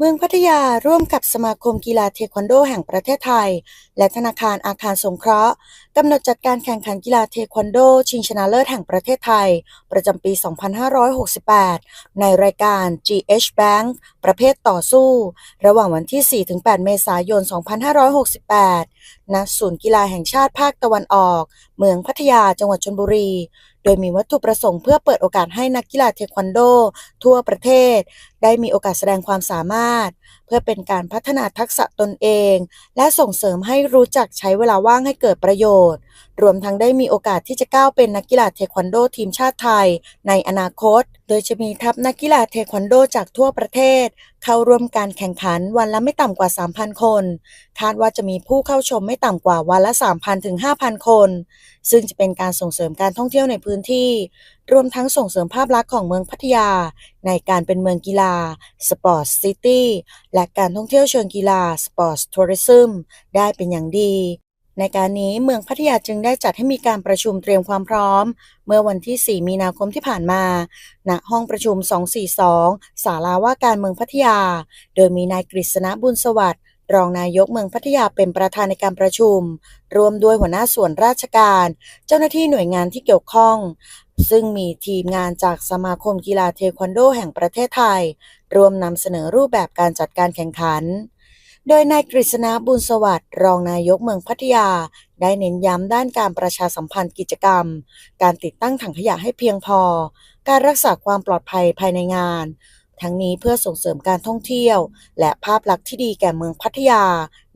เมืองพัทยาร่วมกับสมาคมกีฬาเทควันโดแห่งประเทศไทย และธนาคารอาคารสงเคราะห์กำหนดจัดการแข่งขันกีฬาเทควันโด ชิงชนะเลิศแห่งประเทศไทย ประจำปี 2568 ในรายการ GH Bank ประเภทต่อสู้ ระหว่างวันที่ 4-8 เมษายน 2568 ณ ศูนย์กีฬาแห่งชาติภาคตะวันออก เมืองพัทยาจังหวัดชนบุรี โดยมีวัตถุประสงค์เพื่อเปิดโอกาสให้นักกีฬาเทควันโด ทั่วประเทศ ได้มีโอกาสแสดงความสามารถ เพื่อเป็นการพัฒนาทักษะตนเอง และส่งเสริมให้รู้จักใช้เวลาว่างให้เกิดประโยชน์ รวมทั้งได้มีโอกาสที่จะก้าวเป็นนักกีฬาเทควันโดทีมชาติไทย ในอนาคต โดยจะมีทัพนักกีฬาเทควันโดจากทั่วประเทศเข้าร่วมการแข่งขันวันละไม่ต่ำกว่า 3,000 คน คาดว่าจะมีผู้เข้าชมไม่ต่ำกว่าวันละ 3,000 ถึง 5,000 คน ซึ่งจะเป็นการส่งเสริมการท่องเที่ยวในพื้นที่ รวมทั้งส่งเสริมภาพลักษณ์ของเมืองพัทยา ในการเป็นเมืองกีฬา สปอร์ตซิตี้ และการท่องเที่ยวเชิงกีฬา สปอร์ตทัวริซึม ได้เป็นอย่างดี ในการนี้เมืองพัทยาจึงได้จัดให้มีการประชุมเตรียมความพร้อม เมื่อวันที่ 4 มีนาคมที่ผ่านมา ณ ห้องประชุม 242 ศาลาว่าการเมืองพัทยา โดยมีนายกฤษณะบุญสวัสดิ์รองนายกเมืองพัทยาเป็นประธานในการประชุม รวมด้วยหัวหน้าส่วนราชการ เจ้าหน้าที่หน่วยงานที่เกี่ยวข้อง ซึ่งมีทีมงานจากสมาคมกีฬาเทควันโดแห่งประเทศไทย รวมนำเสนอรูปแบบการจัดการแข่งขัน โดยนายกฤษณะบุญสวัสดิ์รองนายกเมืองพัทยา ได้เน้นย้ำด้านการประชาสัมพันธ์กิจกรรม การติดตั้งถังขยะให้เพียงพอ การรักษาความปลอดภัยภายในงาน ทั้งนี้เพื่อส่งเสริมการท่องเที่ยว และภาพลักษณ์ที่ดีแก่เมืองพัทยา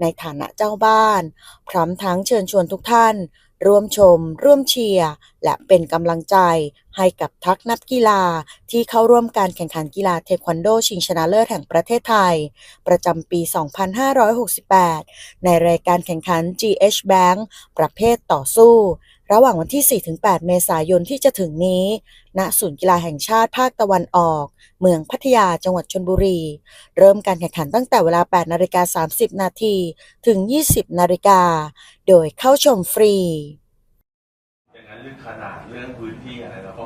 ในฐานะเจ้าบ้าน พร้อมทั้งเชิญชวนทุกท่าน ร่วมชม ร่วมเชียร์ และเป็นกำลังใจให้กับทักนักกีฬาที่เข้าร่วมการแข่งขันกีฬาเทควันโดชิงชนะเลิศแห่งประเทศไทย ประจำปี 2568 ในรายการแข่งขัน GH Bank ประเภทต่อสู้ ระหว่างวันที่ 4-8 เมษายนที่จะถึงนี้ ณ ศูนย์กีฬาแห่งชาติภาคตะวันออก เมืองพัทยาจังหวัดชลบุรี เริ่มการแข่งขันตั้งแต่เวลา 8 นาฬิกา 30 นาที ถึง 20 นาฬิกา โดยเข้าชมฟรี นั้นเรื่องขนาดเรื่องพื้นที่อะไรเราก็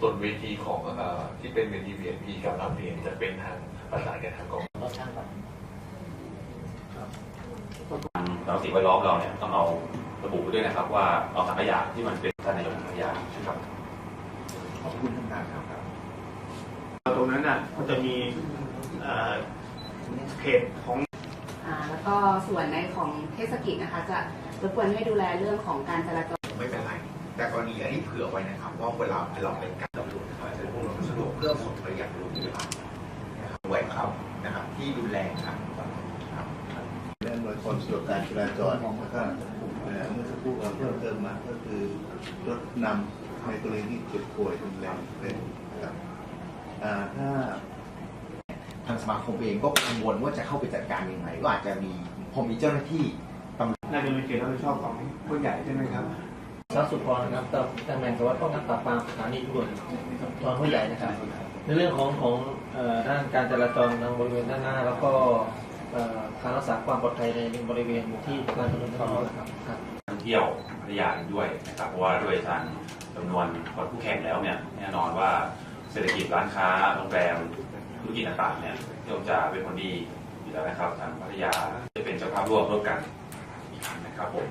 ส่วนเวทีของเอ่อที่เป็นเวที VIP กับรับเรียนจะเป็นทางประสานกันทางกองแล้วสิ่งแวดล้อมเราเนี่ยต้องเอาระบุไว้ด้วยนะครับ ว่าเอาถังขยะที่มันเป็นท่านนายกถังขยะนะครับ ขอบคุณท่านประธานครับ ตรงนั้นน่ะก็จะมีเอ่อเพจของ อ่าแล้วก็ส่วนในของเทศกิจนะคะ จะรบกวนให้ดูแลเรื่องของการจราจรไม่เป็นไร แต่กรณีอันนี้เผื่อไว้นะครับว่าเวลาเราเป็นการตำรวจนะครับจะพวกเราสะดวกเพื่อผลประโยชน์โรงพยาบาลนะครับไว้ครับนะครับ ที่ดูแลครับครับและหน่วยความสะดวกการจราจรแล้วก็เอ่อเมื่อสักครู่เราเพิ่มเติมมาก็คือรถนำในกรณีที่เจ็บป่วยรุนแรงเป็นนะครับอ่าถ้าทางสมาคมเองก็กังวลว่าจะเข้าไปจัดการยังไงก็อาจจะมีพอมีเจ้าหน้าที่น่าจะเป็นเขตรับผิดชอบของผู้ใหญ่ใช่ไหมครับ รักสุพรนะครับตำแหน่งสารวัตรป้องกันปราบปรามสถานีตำรวจตอนผู้ใหญ่นะครับ ในเรื่องของของด้านการจราจรทางบริเวณด้านหน้า แล้วก็การรักษาความปลอดภัยในบริเวณที่การถนนทางนอกนะครับครับท่องเที่ยวพัทยาด้วยนะครับเพราะว่าด้วยทางจำนวนคนผู้แข่งแล้วเนี่ยแน่นอนว่าเศรษฐกิจร้านค้าโรงแรมธุรกิจต่างๆเนี่ยย่อมจะเป็นผลดีอยู่แล้วนะครับทางพัทยาจะเป็นเจ้าภาพร่วมร่วมกันอีกครั้งนะครับผม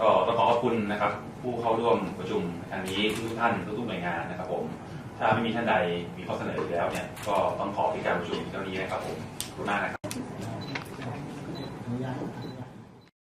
ก็ต้องขอขอบคุณนะครับ ผู้เข้าร่วมประชุมครั้งนี้ทุกท่านทุกหน่วยงานนะครับ ผม ถ้าไม่มีท่านใดมีข้อเสนออยู่แล้วเนี่ยก็ต้องขอปิดการประชุมเท่านี้นะครับผมขอบคุณมากนะครับ